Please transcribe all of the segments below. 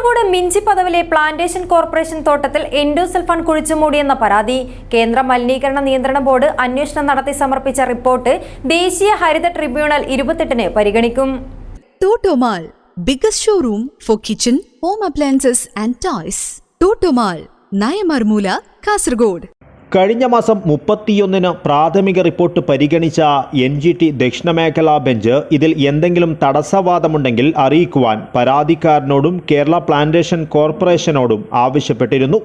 കാസർഗോഡ് മിഞ്ചി പദവിലെ plantation corporation തോട്ടത്തിൽ എൻഡോസൾഫാൻ കുഴിച്ചുമൂടിയെന്ന പരാതി. കേന്ദ്ര മലിനീകരണ നിയന്ത്രണ ബോർഡ് അന്വേഷണം നടത്തി സമർപ്പിച്ച റിപ്പോർട്ട് ദേശീയ ഹരിത ട്രിബ്യൂണൽ ഇരുപത്തെട്ടിന് പരിഗണിക്കും. Totomall biggest showroom for kitchen home appliances and toys Totomall Naimarmoola Kasargod. കഴിഞ്ഞ മാസം മുപ്പത്തിയൊന്നിന് പ്രാഥമിക റിപ്പോർട്ട് പരിഗണിച്ച എൻ ജി ടി ദക്ഷിണമേഖലാ ബെഞ്ച് ഇതിൽ എന്തെങ്കിലും തടസ്സവാദമുണ്ടെങ്കിൽ അറിയിക്കുവാൻ പരാതിക്കാരനോടും കേരള പ്ലാന്റേഷൻ കോർപ്പറേഷനോടും ആവശ്യപ്പെട്ടിരുന്നു.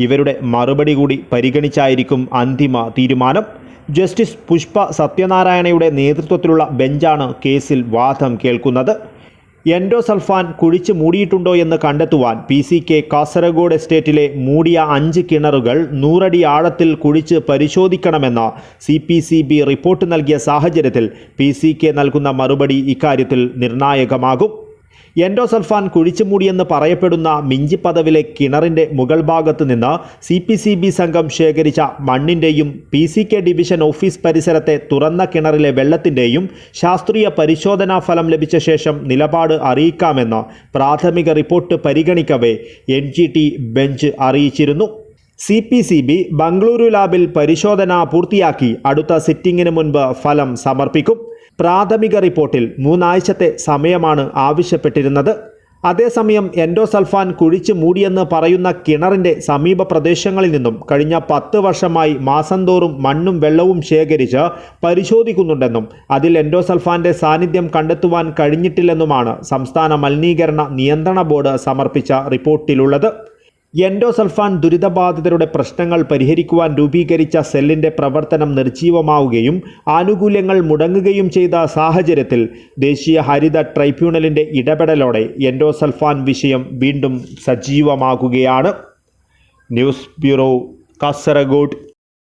ഇവരുടെ മറുപടി കൂടി പരിഗണിച്ചായിരിക്കും അന്തിമ തീരുമാനം. ജസ്റ്റിസ് പുഷ്പ സത്യനാരായണയുടെ നേതൃത്വത്തിലുള്ള ബെഞ്ചാണ് കേസിൽ വാദം കേൾക്കുന്നത്. എൻഡോസൾഫാൻ കുഴിച്ച് മൂടിയിട്ടുണ്ടോ എന്ന് കണ്ടെത്തുവാൻ പി സി കെ കാസർഗോഡ് എസ്റ്റേറ്റിലെ മൂടിയ അഞ്ച് കിണറുകൾ നൂറടി ആഴത്തിൽ കുഴിച്ച് പരിശോധിക്കണമെന്ന് C P C B report നൽകിയ സാഹചര്യത്തിൽ പി സി കെ നൽകുന്ന മറുപടി ഇക്കാര്യത്തിൽ നിർണായകമാകും. എൻഡോസൾഫാൻ കുഴിച്ചുമൂടിയെന്ന് പറയപ്പെടുന്ന മിഞ്ചിപ്പദവിലെ കിണറിന്റെ മുകൾ ഭാഗത്ത് നിന്ന് സി പി സി ബി സംഘം ശേഖരിച്ച മണ്ണിന്റെയും P C K division office പരിസരത്തെ തുറന്ന കിണറിലെ വെള്ളത്തിന്റെയും ശാസ്ത്രീയ പരിശോധനാ ഫലം ലഭിച്ച ശേഷം നിലപാട് അറിയിക്കാമെന്ന് പ്രാഥമിക റിപ്പോർട്ട് പരിഗണിക്കവേ എൻ ബെഞ്ച് അറിയിച്ചിരുന്നു. C P C B Bengaluru ലാബിൽ പരിശോധന പൂർത്തിയാക്കി അടുത്ത സിറ്റിംഗിന് മുൻപ് ഫലം സമർപ്പിക്കും. പ്രാഥമിക റിപ്പോർട്ടിൽ മൂന്നാഴ്ചത്തെ സമയമാണ് ആവശ്യപ്പെട്ടിരുന്നത്. അതേസമയം എൻഡോസൾഫാൻ കുഴിച്ചു മൂടിയെന്ന് പറയുന്ന കിണറിന്റെ സമീപ പ്രദേശങ്ങളിൽ നിന്നും കഴിഞ്ഞ പത്ത് വർഷമായി മാസം തോറും മണ്ണും വെള്ളവും ശേഖരിച്ച് പരിശോധിക്കുന്നുണ്ടെന്നും അതിൽ എൻഡോസൾഫാന്റെ സാന്നിധ്യം കണ്ടെത്തുവാൻ കഴിഞ്ഞിട്ടില്ലെന്നുമാണ് സംസ്ഥാന മലിനീകരണ നിയന്ത്രണ ബോർഡ് സമർപ്പിച്ച റിപ്പോർട്ടിലുള്ളത്. എൻഡോസൾഫാൻ ദുരിതബാധിതരുടെ പ്രശ്നങ്ങൾ പരിഹരിക്കുവാൻ രൂപീകരിച്ച സെല്ലിന്റെ പ്രവർത്തനം നിർജീവമാവുകയും ആനുകൂല്യങ്ങൾ മുടങ്ങുകയും ചെയ്ത സാഹചര്യത്തിൽ ദേശീയ ഹരിത ട്രൈബ്യൂണലിന്റെ ഇടപെടലോടെ എൻഡോസൾഫാൻ വിഷയം വീണ്ടും സജീവമാകുകയാണ്. News bureau Kasaragod.